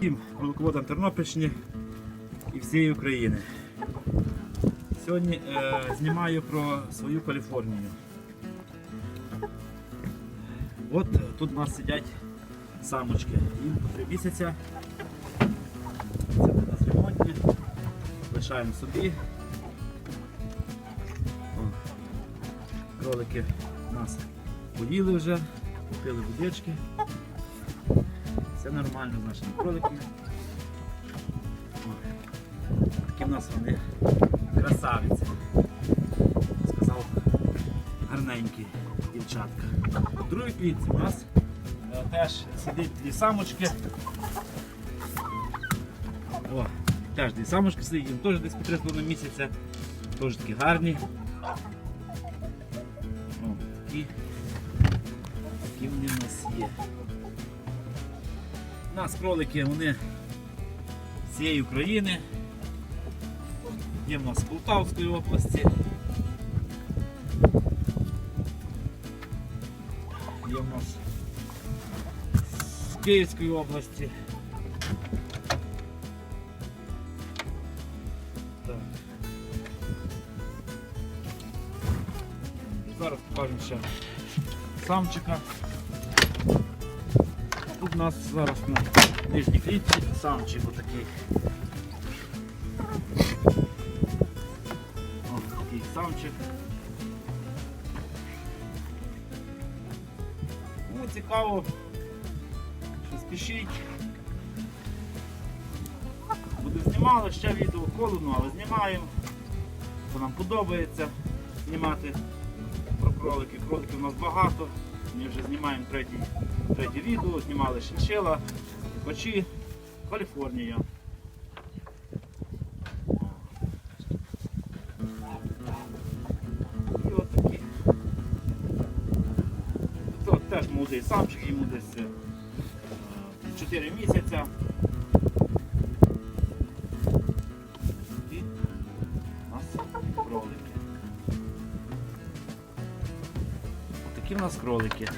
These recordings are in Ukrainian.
Всім молоководам Тернопільщини і всієї України. Сьогодні е, знімаю про свою Каліфорнію. От тут у нас сидять самочки. Їм по три місяця. Це у нас ремонтні. Лишаємо собі. О, кролики нас поїли вже, купили водички. Все нормально з нашими кроликами. Такі в нас вони красавиці. Сказав гарненькі дівчатка. В другій клітці у нас е, теж сидить дві самочки. О, теж дві самочки сидять, їм теж десь по 3,5 місяця. Теж такі гарні. О, такі, такі вони в нас є. У нас кролики вони з цієї України. Є в нас з Полтавської області. Є в нас з Київської області. Так. Зараз покажемо ще самчика. Тут у нас зараз на нижній клітці самчик отакий. Ось такий самчик. Ну, цікаво, що спішіть. Буде знімали ще відео холодно, але знімаємо. Бо нам подобається знімати про кролики. Кроликів у нас багато. Ми вже знімаємо третє, третє відео, знімали шиншила, бачі, Каліфорнія. І от такі. Тут теж молодий самчик, йому десь е, 4 місяця. Такі в нас кролики.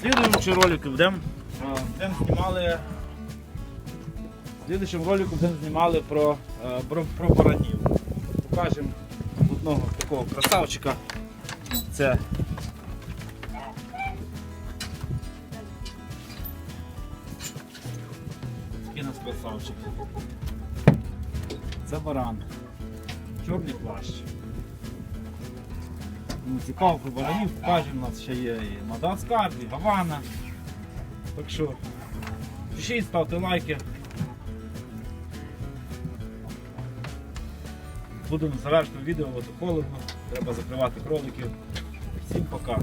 Слідуючи ролики будемо будем знімали. В слідуючому ролику будемо знімали про, е, про, про баранів. Покажемо одного такого красавчика. Це такий нас красавчик. Це баран. Чорний плащ. Ну, цікаво про баранів, в нас ще є і Мадагаскар, і Гавана. Так що пишіть, ставте лайки. Будемо завершити відео, бо то холодно, треба закривати кроликів. Всім пока.